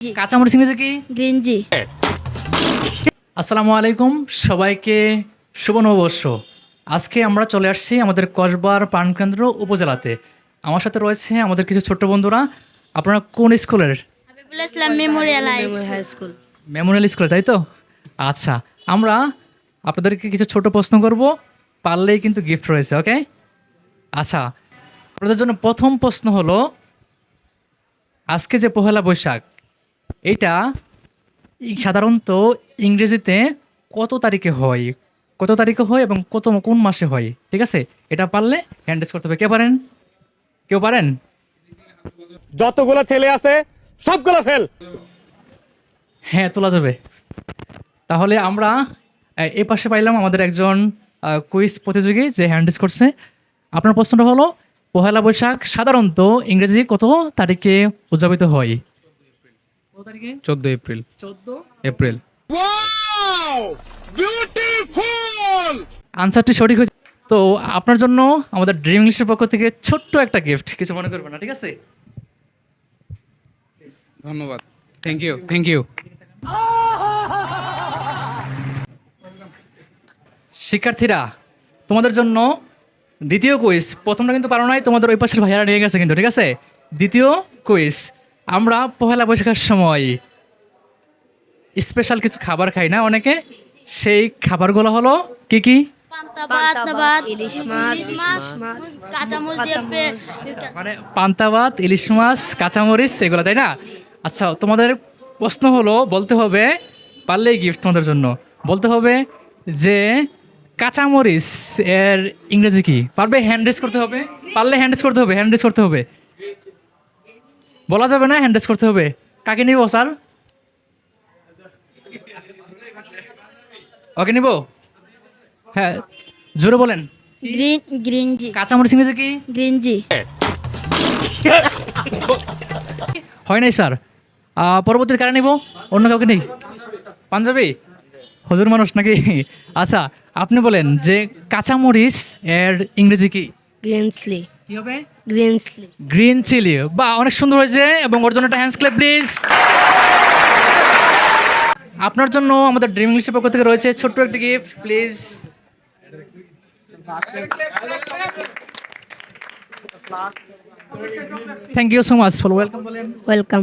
কাঁচামরিচ ইংরেজি কি? গ্রিন জি। আসসালামু আলাইকুম সবাইকে শুভ নববর্ষ। আজকে আমরা চলে আসছি আমাদের কসবার প্রাণকেন্দ্র উপজেলাতে। আমার সাথে রয়েছে আমাদের কিছু ছোট্ট বন্ধুরা। আপনারা কোন স্কুলের? Habibul Islam memorial high school. Memorial স্কুলে। তাই তো? আচ্ছা আমরা আপনাদেরকে কিছু ছোট প্রশ্ন করব। পারলেই কিন্তু গিফট রয়েছে ওকে আচ্ছা আপনাদের জন্য প্রথম প্রশ্ন হলো আজকে যে পহেলা বৈশাখ এটা সাধারণত ইংরেজিতে কত তারিখে হয়? কত তারিখে হয় এবং কত কোন মাসে হয়? ঠিক আছে? এটা পারলে হ্যান্ডেস করতে হবে। কে পারেন? কেউ পারেন? যতগুলো ছেলে আছে সবগুলো ফেল হ্যাঁ তোলা যাবে। তাহলে আমরা এ পাশে পাইলাম আমাদের একজন কুইজ প্রতিযোগী যে হ্যান্ডিস করছে। আপনার প্রশ্নটা হলো পহেলা বৈশাখ সাধারণত ইংরেজি কত তারিখে উদযাপিত হয়? তারিখে? চোদ্দ এপ্রিল। চোদ্দ? এপ্রিল। আনসারটি সঠিক হয়েছে। তো আপনার জন্য আমাদের ড্রিম ইংলিশের পক্ষ থেকে ছোট্ট একটা গিফট কিছু মনে করবেন না ঠিক আছে? ধন্যবাদ। থ্যাংক ইউ থ্যাংক ইউ শিক্ষার্থীরা তোমাদের জন্য দ্বিতীয় কুইজ প্রথমটা কিন্তু পারো নাই তোমাদের ওই পাশের ভাইয়ারা নিয়ে গেছে কিন্তু ঠিক আছে? দ্বিতীয় কুইজ আমরা পহেলা বৈশাখের সময় স্পেশাল কিছু খাবার খাই না অনেকে? সেই খাবারগুলো হলো কি কি? পান্তা ভাত ভাত ইলিশ মাছ, কাঁচামরিচ দিয়ে মানে পান্তা ভাত ইলিশ মাছ কাঁচামরিচ এগুলো তাই না? আচ্ছা তোমাদের প্রশ্ন হলো বলতে হবে পারলেই গিফট তোমাদের জন্য। বলতে হবে যে কাঁচামরিচ এর ইংরেজি কি? পারবে? হ্যান্ড রেস করতে হবে? পারলে হ্যান্ড রেস করতে হবে হ্যান্ড রেস করতে হবে। বলা যাবে না হ্যান্ড রেস করতে হবে। কাকে নিব স্যার? ওকে নিব? হ্যাঁ জোরে বলেন। গ্রিন গ্রিন জি। কাঁচামরিচ ইংরেজি কি? গ্রিন জি। হয় নাই স্যার। পরবর্তীতে কারা নিব? অন্য কাউকে নেই? পাঞ্জাবি? হজুর মানুষ নাকি? আচ্ছা আপনি বলেন যে কাঁচামরিচ এর ইংরেজি কি? গ্রিনসলি কি হবে? গ্রিনসলি গ্রিন চিলি বা অনেক সুন্দর হয়েছে এবং ওর জন্য একটা হ্যান্ডস ক্লেপ প্লিজ আপনার জন্য আমাদের ড্রিম ইংলিশের পক্ষ থেকে রয়েছে ছোট্ট একটা gift please thank you so much for welcome বলেন। ওয়েলকাম